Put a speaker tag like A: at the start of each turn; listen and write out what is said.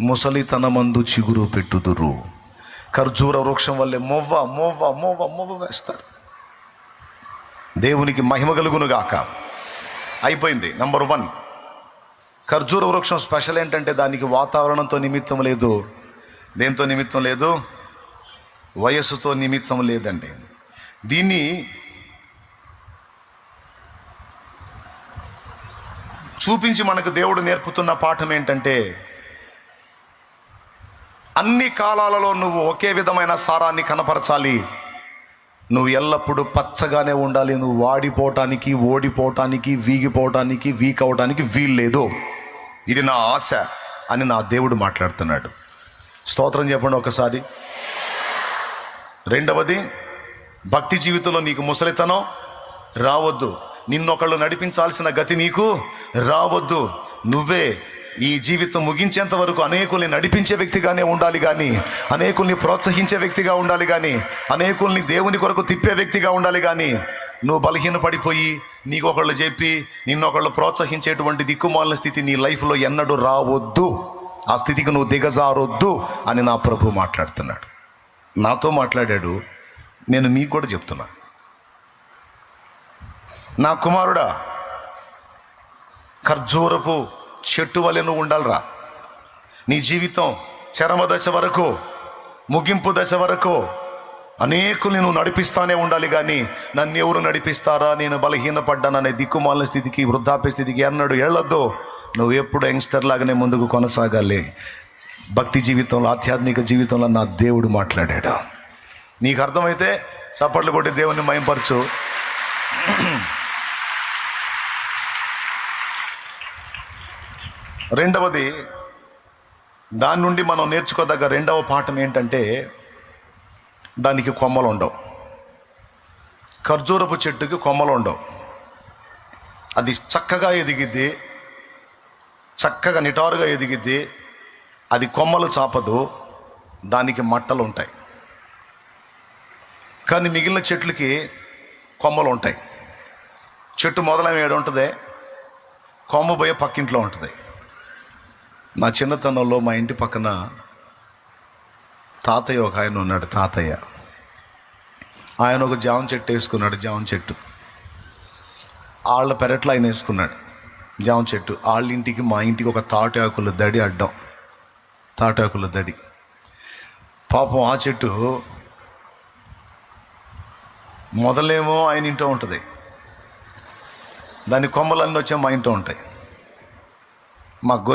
A: ముసలితనమందు చిగురు పెట్టుదురు. ఖర్జూర వృక్షం వల్లే మొవ్వ మొవ్వ మొవ్వ మొవ్వ వేస్తారు. దేవునికి మహిమ కలుగునుగాక అయిపోయింది. నంబర్ వన్ ఖర్జూర వృక్షం స్పెషల్ ఏంటంటే దానికి వాతావరణంతో నిమిత్తం లేదు. దేంతో నిమిత్తం లేదు? వయస్సుతో నిమిత్తం లేదండి. దీన్ని చూపించి మనకు దేవుడు నేర్పుతున్న పాఠం ఏంటంటే అన్ని కాలాలలో నువ్వు ఒకే విధమైన సారాన్ని కనపరచాలి. నువ్వు ఎల్లప్పుడూ పచ్చగానే ఉండాలి. నువ్వు వాడిపోవటానికి ఓడిపోవటానికి వీగిపోవటానికి వీక్ అవటానికి వీల్లేదు ఇది నా ఆశ అని నా దేవుడు మాట్లాడుతున్నాడు. స్తోత్రం చెప్పండి ఒకసారి. రెండవది భక్తి జీవితంలో నీకు ముసలితనం రావద్దు. నిన్నొకళ్ళు నడిపించాల్సిన గతి నీకు? రావద్దు. నువ్వే ఈ జీవితం ముగించేంత వరకు అనేకుల్ని నడిపించే వ్యక్తిగానే ఉండాలి కానీ అనేకుల్ని ప్రోత్సహించే వ్యక్తిగా ఉండాలి కానీ అనేకుల్ని దేవుని కొరకు తిప్పే వ్యక్తిగా ఉండాలి కానీ నువ్వు బలహీన పడిపోయి నీకొకళ్ళు చెప్పి నిన్నొకళ్ళు ప్రోత్సహించేటువంటి దిక్కుమాలిన స్థితి నీ లైఫ్లో ఎన్నడూ రావద్దు. ఆ స్థితికి నువ్వు దిగజారొద్దు అని నా ప్రభు మాట్లాడుతున్నాడు. నాతో మాట్లాడాడు. నేను మీకు కూడా చెప్తున్నాను నా కుమారుడా ఖర్జూరపు చెట్టు వలె నువ్వు ఉండాలిరా. నీ జీవితం చరమ దశ వరకు ముగింపు దశ వరకు అనేకులు నువ్వు నడిపిస్తానే ఉండాలి కానీ నన్ను ఎవరు నడిపిస్తారా? నేను బలహీనపడ్డాననే దిక్కుమాలిన స్థితికి వృద్ధాప్య స్థితికి అన్నాడు వెళ్ళొద్దు. నువ్వు ఎప్పుడు యంగ్స్టర్ లాగానే ముందుకు కొనసాగాలి. భక్తి జీవితంలో ఆధ్యాత్మిక జీవితంలో నా దేవుడు మాట్లాడాడు. నీకు అర్థమైతే చప్పట్లు కొట్టి దేవుణ్ణి మయంపరచు. రెండవది దాని నుండి మనం నేర్చుకోదగ్గ రెండవ పాఠం ఏంటంటే దానికి కొమ్మలు ఉండవు ఖర్జూరపు చెట్టుకి కొమ్మలు ఉండవు అది చక్కగా ఎదిగిద్ది చక్కగా నిటారుగా ఎదిగిద్ది అది కొమ్మలు చాపదు దానికి మట్టలు ఉంటాయి కానీ మిగిలిన చెట్లకి కొమ్మలు ఉంటాయి చెట్టు మొదలైన ఏడు ఉంటుంది కొమ్మ పోయే పక్కింట్లో ఉంటుంది. నా చిన్నతనంలో మా ఇంటి పక్కన తాతయ్య ఒక ఆయన ఉన్నాడు తాతయ్య. ఆయన ఒక జామ చెట్టు వేసుకున్నాడు జామ చెట్టు. వాళ్ళ పెరట్లో ఆయన వేసుకున్నాడు జామ చెట్టు. వాళ్ళ ఇంటికి మా ఇంటికి ఒక తాటాకుల దడి అడ్డం. తాటాకుల దడి. పాపం ఆ చెట్టు మొదలేమో ఆయన ఇంట్లో ఉంటుంది. దాని కొమ్మలన్నీ వచ్చే మా ఇంట్లో ఉంటాయి. మా గొ